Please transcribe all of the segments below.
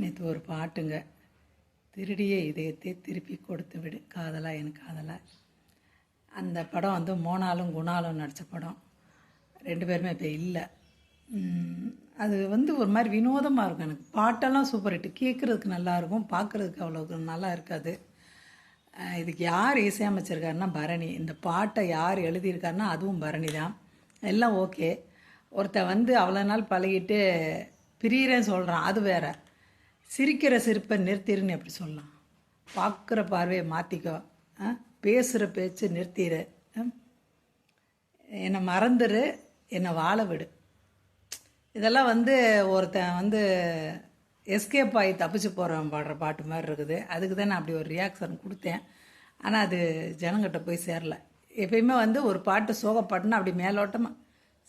நேற்று ஒரு பாட்டுங்க. திருடிய இதயத்தை திருப்பி கொடுத்து விடு. காதலா என் காதலா. அந்த படம் வந்து மோனாலும் குணாலும் நடித்த படம். ரெண்டு பேருமே இப்போ இல்லை. அது வந்து ஒரு மாதிரி வினோதமாக இருக்கும் எனக்கு. பாட்டெல்லாம் சூப்பர் ஹிட்டு கேட்குறதுக்கு நல்லாயிருக்கும் பார்க்குறதுக்கு அவ்வளோக்கு நல்லா இருக்காது. இதுக்கு யார் இசையமைச்சிருக்காருன்னா பரணி. இந்த பாட்டை யார் எழுதியிருக்காருன்னா அதுவும் பரணி தான். எல்லாம் ஓகே ஒருத்தன் வந்து அவ்வளோ நாள் பழகிட்டு பிரியறேன்னு சொல்கிறான் அது வேறு. சிரிக்கிற சிரிப்பை நிறுத்திடுன்னு எப்படி சொல்லலாம்? பார்க்குற பார்வையை மாற்றிக்கோ பேசுகிற பேச்சு நிறுத்திடு என்னை மறந்துடு என்னை வாழ விடு. இதெல்லாம் வந்து ஒருத்தன் வந்து எஸ்கேப் ஆகி தப்பிச்சு போகிறவன் பாடுற பாட்டு மாதிரி இருக்குது. அதுக்கு தான் நான் அப்படி ஒரு ரியாக்ஷன் கொடுத்தேன். ஆனால் அது ஜனங்கிட்ட போய் சேரல. எப்பயுமே வந்து ஒரு பாட்டு சோகப்பாட்டுன்னா அப்படி மேலோட்டமாக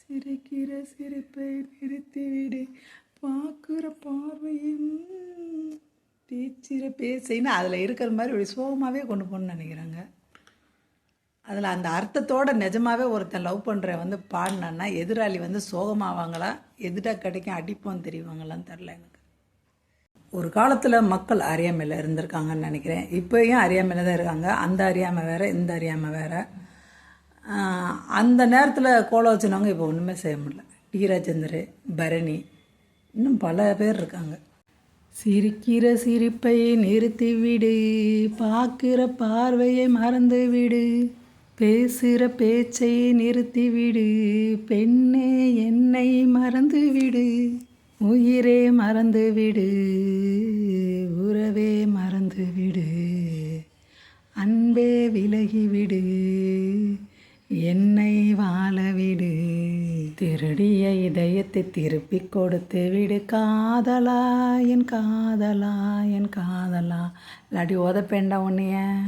சிரிக்கிற சிரிப்பை நிறுத்திவிடு. பார்க்குறப்போ பார்க்குற பேச்சுற பேசைன்னு அதில் இருக்கிற மாதிரி ஒரு சோகமாகவே கொண்டு போகணும்னு நினைக்கிறாங்க. அதில் அந்த அர்த்தத்தோட நிஜமாகவே ஒருத்தன் லவ் பண்ணுற வந்து பாடினான்னா எதிராளி வந்து சோகமாவாங்களா? எதிராக கிடைக்கும்? அடிப்போம் தெரியுவாங்களான்னு தெரில எனக்கு. ஒரு காலத்தில் மக்கள் அறியாமையில் இருந்திருக்காங்கன்னு நினைக்கிறேன். இப்போயும் அறியாமையில் தான் இருக்காங்க. அந்த அறியாமை வேறு இந்த அறியாமை வேறு. அந்த நேரத்தில் கோலம் வச்சுனவங்க இப்போ ஒன்றுமே செய்ய முடியல. டி. ராஜேந்தர் பரணி இன்னும் பல பேர் இருக்காங்க. சிரிக்கிற சிரிப்பை நிறுத்திவிடு. பார்க்கிற பார்வையை மறந்துவிடு. பேசுகிற பேச்சை நிறுத்திவிடு. பெண்ணே என்னை மறந்துவிடு. உயிரே மறந்துவிடு. உறவே மறந்து விடு அன்பே விலகிவிடு. என்னை திருடிய இதயத்தை திருப்பி கொடுத்து விடு. காதலா என் காதலா என் காதலா. இல்லாட்டி உதப்பேண்டா உன்னைய.